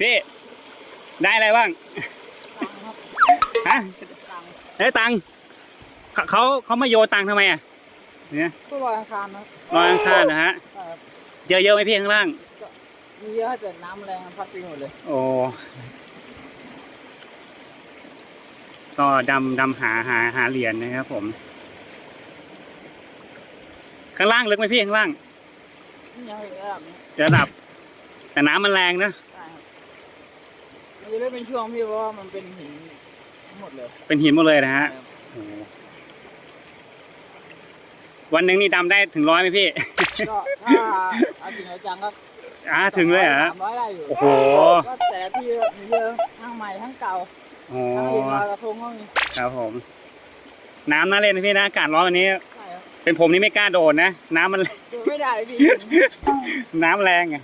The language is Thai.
พี่ ได้อะไรบ้างตังค์ฮะครับตังค์ได้ตังค์เขาเขาเขามาโยนตังค์ทำไมอะเนี่ยก็ลอยอังคารนะลอยอังคารนะฮะใช่ครับเจอเยอะไหมพี่ข้างล่างมีเยอะแต่น้ำแรงพัดไปหมดเลย โอ้ก็ดำดำหาหาหาเหรียญนะครับผม ข้างล่างลึกไหมพี่ข้างล่างนี่ยังอีกระดับนี้ระดับ แต่น้ำมันแรงนะใช่ ครับมันจะได้เป็นช่วงพี่เพราะว่ามันเป็นหินทั้งหมดเลยเป็นหินหมดเลยนะฮะใช่ครับโอ้โหวันหนึ่งนี่ดำได้ถึงร้อยไหมพี่ ก็ถ้าเอาจริงเอาจังก็อ่าถึงเลยเหรอฮะสามร้อยได้อยู่โอ้โห ก็แต่ที่มีเยอะทั้งใหม่ทั้งเก่าโอ้ทั้งดินลอยกระทงก็มีครับผม น้ำน่าเล่นนะพี่นะอากาศร้อนวันนี้ ใช่ครับเป็นผมนี่ไม่กล้าโดดนะ น้ำมันดูไม่ได้พี่ น้ำแรงอะ